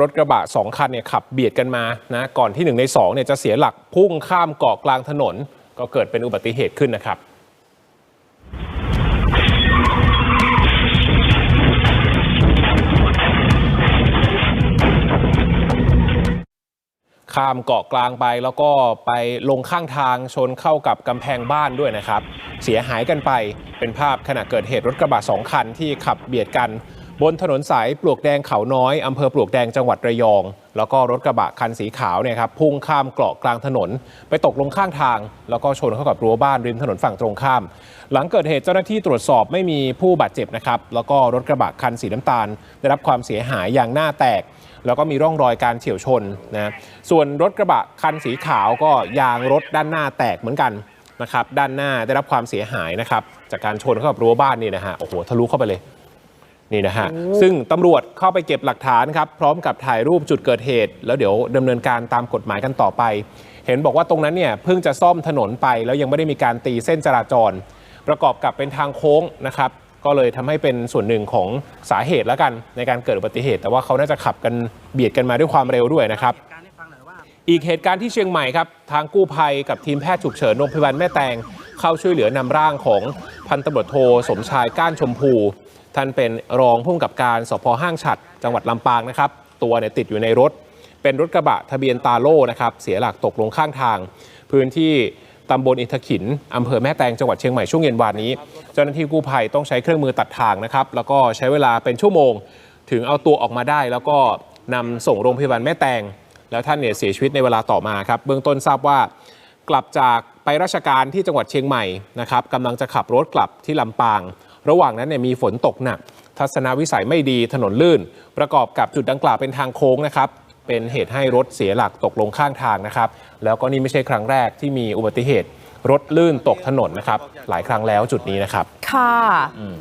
รถกระบะสองคันเนี่ยขับเบียดกันมานะก่อนที่หนึ่งในสองเนี่ยจะเสียหลักพุ่งข้ามเกาะกลางถนน ก็เกิดเป็นอุบัติเหตุขึ้นนะครับข้ามเกาะกลางไปแล้วก็ไปลงข้างทางชนเข้ากับกำแพงบ้านด้วยนะครับ เสียหายกันไปเป็นภาพขณะเกิดเหตุรถกระบะสองคันที่ขับเบียดกัน บนถนนสายปลวกแดงเขาน้อยอำเภอปลวกแดงจังหวัดระยอง แล้วก็รถกระบะคันสีขาวเนี่ยครับพุ่งข้ามเกาะกลางถนน ไปตกลงข้างทาง แล้วก็ชนเข้ากับรั้วบ้านริมถนนฝั่งตรงข้าม หลังเกิดเหตุเจ้าหน้าที่ตรวจสอบไม่มีผู้บาดเจ็บนะครับแล้วก็รถกระบะคันสีน้ำตาล ได้รับความเสียหายอย่างหน้าแตก แล้วก็มีร่องรอยการเฉียวชนนะส่วนรถกระบะคันสีขาวก็ยางรถด้านหน้าแตกเหมือนกันนะครับด้านหน้าได้รับความเสียหายนะครับจากการชนเข้ากับรั้วบ้านนี่นะฮะโอ้โหทะลุเข้าไปเลย นี่นะฮะ ซึ่งตำรวจเข้าไปเก็บหลักฐานครับ พร้อมกับถ่ายรูปจุดเกิดเหตุ แล้วเดี๋ยวดำเนินการตามกฎหมายกันต่อไป เห็นบอกว่าตรงนั้นเนี่ยเพิ่งจะซ่อมถนนไป แล้วยังไม่ได้มีการตีเส้นจราจร ประกอบกับเป็นทางโค้งนะครับ ก็เลยทำให้เป็นส่วนหนึ่งของสาเหตุแล้วกัน ในการเกิดอุบัติเหตุ แต่ว่าเขาน่าจะขับกันเบียดกันมาด้วยความเร็วด้วยนะครับการให้ฟังหน่อยว่าอีกเหตุการณ์ที่เชียงใหม่ครับ ทางกู้ภัยกับทีมแพทย์ฉุกเฉินโรงพยาบาลแม่แตง เข้าช่วยเหลือนำร่างของพันตำรวจโทสมชายก้านชมพู ท่านเป็นรองผู้กำกับการสพห้างฉัด จังหวัดลำปางนะครับ ตัวเนี่ยติดอยู่ในรถ เป็นรถกระบะทะเบียนตาโล่นะครับเสียหลักตกลงข้างทาง พื้นที่ตำบลอินทขินอำเภอแม่แตงจังหวัดเชียงใหม่ช่วงเย็นวานนี้ เจ้าหน้าที่กู้ภัยต้องใช้เครื่องมือตัดทางนะครับแล้วก็ใช้เวลาเป็นชั่วโมง ถึงเอาตัวออกมาได้ แล้วก็นำส่งโรงพยาบาลแม่แตง แล้วท่านเนี่ยเสียชีวิตในเวลาต่อมาครับเบื้องต้นทราบว่า กลับจากไปราชการที่จังหวัดเชียงใหม่นะครับกำลังจะขับรถกลับที่ลำปาง ระหว่างนั้นเนี่ยมีฝนตกหนัก ทัศนวิสัยไม่ดีถนนลื่น ประกอบกับจุดดังกล่าวเป็นทางโค้งนะครับ เป็นเหตุให้รถเสียหลักตกลงข้างทางนะครับ แล้วก็นี่ไม่ใช่ครั้งแรกที่มีอุบัติเหตุ รถลื่นตกถนนนะครับ หลายครั้งแล้วจุดนี้นะครับ ค่ะอืม